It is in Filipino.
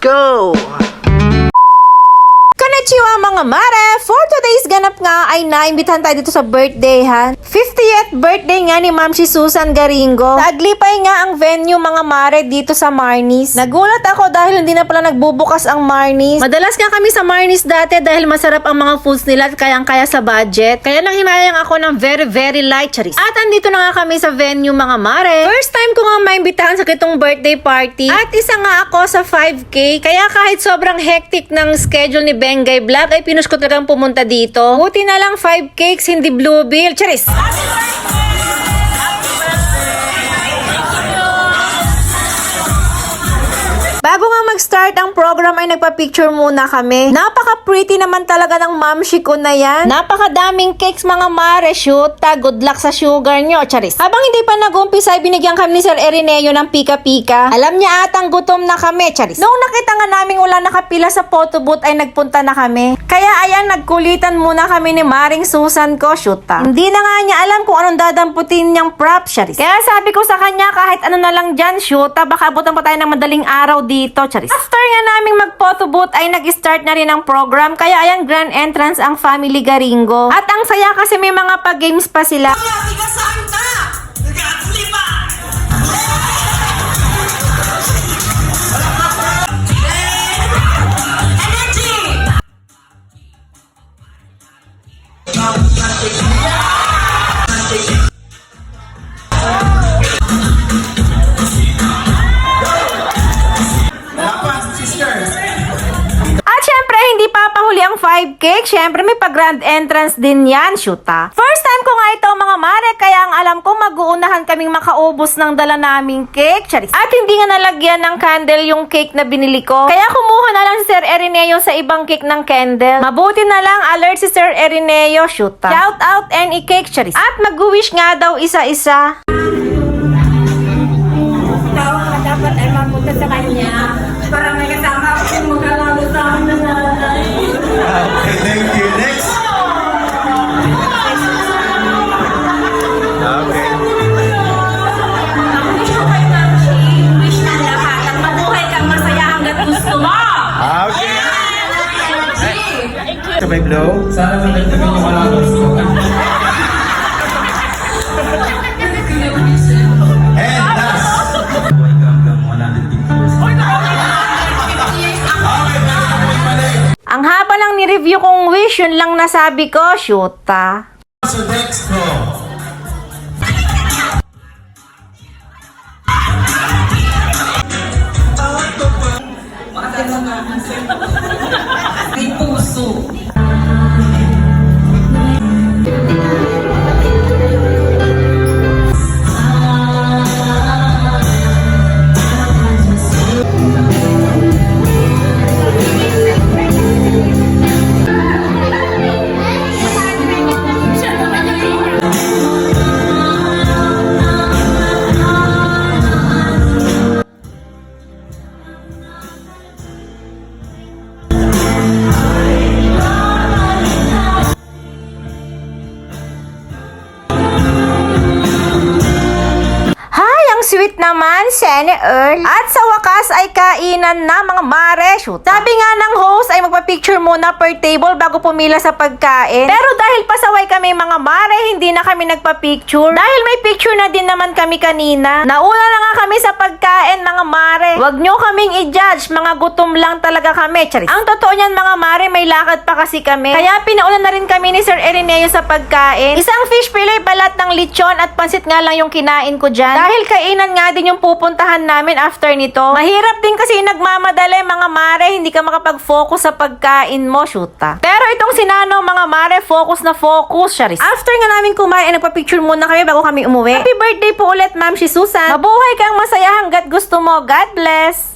go! Konnichiwa mga mare! For today's ganap nga ay naimbitahan tayo dito sa birthday ha. 50th birthday nga ni Ma'am si Susan Garingo. Naglipay nga ang venue mga mare dito sa Marnis. Nagulat ako dahil hindi na pala nagbubukas ang Marnis. Madalas nga kami sa Marnis dati dahil masarap ang mga foods nila at kayang-kaya sa budget. Kaya nang hinayang ako ng very very light charis. At andito na nga kami sa venue mga mare. First time ko nga maimbitahan sa kitong birthday party. At isa nga ako sa 5K. Kaya kahit sobrang hectic ng schedule ni Bengay Vlog ay pinush ko talagang pumunta dito. Buti na lang 5 cakes, hindi blue bill. Charis! Bago nga mag-start ang program ay nagpa-picture muna kami. Napaka-pretty naman talaga ng mamshi ko na yan. Napakadaming cakes mga mare, shoot. Ta, good luck sa sugar nyo, charis. Habang hindi pa nag-umpisa ay binigyan kami ni Sir Erineo ng pika-pika. Alam niya atang gutom na kami, charis. Noong nakita nga namin wala nakapila sa photo booth ay nagpunta na kami. Kaya ayan, nagkulitan muna kami ni Maring Susan ko, shoot ta. Hindi na nga niya alam kung anong dadamputin niyang prop, charis. Kaya sabi ko sa kanya kahit ano na lang dyan, shoot ta, baka abutan pa tayo ng madaling araw dito, charis. After nga naming mag-photo booth ay nag-start na rin ang program, kaya ayan grand entrance ang Family Garingo. At ang saya kasi may mga pag-games pa sila. Tiga cake. Syempre, may pag-grand entrance din yan, shoota. First time ko nga ito, mga mare, kaya ang alam ko, mag-uunahan kaming makaubos ng dala naming cake. Charis. At hindi nga nalagyan ng candle yung cake na binili ko. Kaya kumuha na lang si Sir Erineo sa ibang cake ng candle. Mabuti na lang, alert si Sir Erineo, shoota. Shout out any cake, charis. At mag-wish nga daw isa-isa. Thank you. Next. Okay. Okay. Sabay blow. Sana magdagdagan yung allowance ko. Ni-review kong wish, yun lang nasabi ko, shoota. So puso. Sweet naman, Sene Earl. At sa wakas ay kainan na mga mare. Shoot. Sabi nga ng host ay magpa-picture muna per table bago pumila sa pagkain. Pero dahil pasaway kami mga mare, hindi na kami nagpa-picture. Dahil may picture na din naman kami kanina. Nauna na nga kami sa pagkain mga mare. Huwag nyo kaming i-judge, mga gutom lang talaga kami. Charis. Ang totoo niyan mga mare, may lakad pa kasi kami. Kaya pinauna na rin kami ni Sir Erineo sa pagkain. Isang fish fillet, balat ng lechon at pansit nga lang yung kinain ko dyan. Dahil kainan nga din yung pupuntahan namin after nito. Mahirap din kasi nagmamadali mga mare, hindi ka makapag-focus sa pagkain mo, shoota. Pero itong sinano mga mare, focus na focus, Charis. After nga namin kumain, ay nagpa-picture muna kami bago kami umuwi. Happy birthday po ulit, Ma'am si Susan. Mabuhay kang masaya hanggat gusto mo. God bless!